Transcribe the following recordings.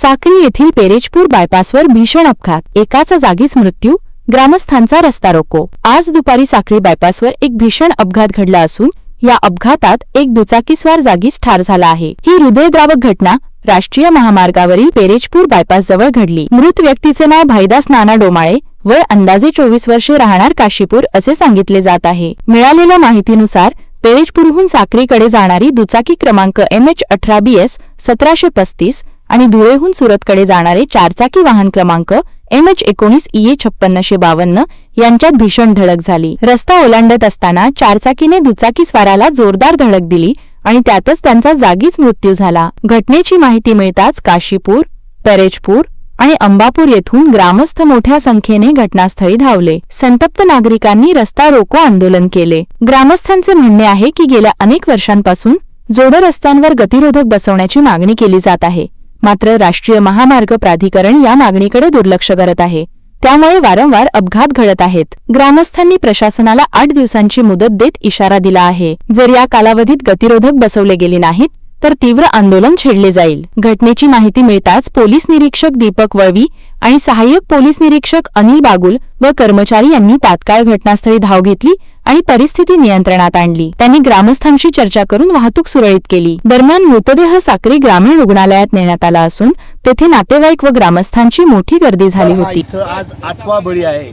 साक्री येथील पेरेजपूर बायपासवर भीषण अपघात. एकाचा जागीच मृत्यू. ग्रामस्थांचा रस्ता रोको. आज दुपारी साक्री बायपासवर एक भीषण अपघात घडला असून या अपघातात एक दुचाकीस्वार जागीच ठार झाला आहे. ही हृदयद्रावक घटना राष्ट्रीय महामार्गावरील पेरेजपूर बायपास जवळ घडली. मृत व्यक्तीचे नाव भाईदास नाना डोमाळे वय अंदाजे चोवीस वर्षे राहणार काशीपूर असे सांगितले जात आहे. मिळालेल्या माहितीनुसार पेरेजपूरहून साक्रीकडे जाणारी दुचाकी क्रमांक एम एच अठरा बी एस सतराशे पस्तीस आणि धुळेहून सुरतकडे जाणारे चारचाकी वाहन क्रमांक एम एच एकोणीस ई ए छप्पन्नशे बावन्न यांच्यात भीषण धडक झाली. रस्ता ओलांडत असताना चारचाकीने दुचाकी स्वाराला जोरदार धडक दिली आणि त्यातच त्यांचा जागीच मृत्यू झाला. घटनेची माहिती मिळताच काशीपूर परेजपूर आणि अंबापूर येथून ग्रामस्थ मोठ्या संख्येने घटनास्थळी धावले. संतप्त नागरिकांनी रस्ता रोको आंदोलन केले. ग्रामस्थांचे म्हणणे आहे की गेल्या अनेक वर्षांपासून जोड रस्त्यांवर गतिरोधक बसवण्याची मागणी केली जात आहे. मात्र राष्ट्रीय महामार्ग प्राधिकरण या मागणीकडे दुर्लक्ष करत आहे. त्यामुळे वारंवार अपघात घडत आहेत. ग्रामस्थांनी प्रशासनाला आठ दिवसांची मुदत देत इशारा दिला आहे. जर या कालावधीत गतिरोधक बसवले गेले नाहीत तर तीव्र आंदोलन छेडले जाईल. घटनेची माहिती मिळताच पोलीस निरीक्षक दीपक वळवी आणि सहाय्यक पोलीस निरीक्षक अनिल बागुल व कर्मचारी यांनी तात्काळ घटनास्थळी धाव घेतली आणि परिस्थिती नियंत्रणात आणली. त्यांनी ग्रामस्थांशी चर्चा करून वाहतूक सुरळीत केली. दरम्यान मृतदेह साक्री ग्रामीण रुग्णालयात नेण्यात आला असून तेथे नातेवाईक व ग्रामस्थांची मोठी गर्दी झाली होती. आज आठवा बळी आहे.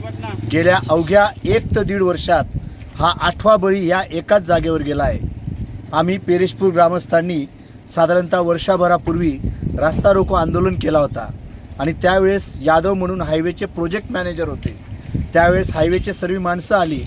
गेल्या अवघ्या एक ते दीड वर्षात हा आठवा बळी या एकाच जागेवर गेला आहे. आम्ही पेरेशपूर ग्रामस्थांनी साधारणतः वर्षाभरापूर्वी रास्ता रोको आंदोलन केला होता. आणि त्यावेळेस यादव म्हणून हायवेचे प्रोजेक्ट मॅनेजर होते. त्यावेळेस हायवेचे सर्व माणसं आली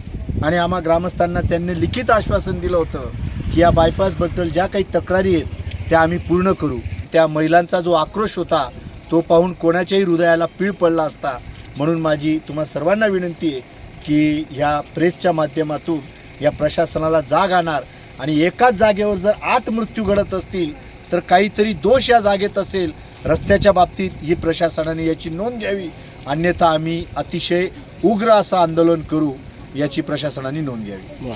आणि आम्हा ग्रामस्थांना त्यांनी लिखित आश्वासन दिलं होतं की या बायपासबद्दल ज्या काही तक्रारी आहेत त्या आम्ही पूर्ण करू. त्या महिलांचा जो आक्रोश होता तो पाहून कोणाच्याही हृदयाला पीळ पडला असता. म्हणून माझी तुम्हा सर्वांना विनंती आहे की ह्या प्रेसच्या माध्यमातून या प्रशासनाला जाग आणणार आणि एकाच जागेवर जर आठ मृत्यू घडत असतील तर काहीतरी दोष या जागेत असेल. रस्त्याच्या बाबतीत ही प्रशासनाने याची नोंद घ्यावी. अन्यथा आम्ही अतिशय उग्र असं आंदोलन करू याची प्रशासनाने नोंद घ्यावी.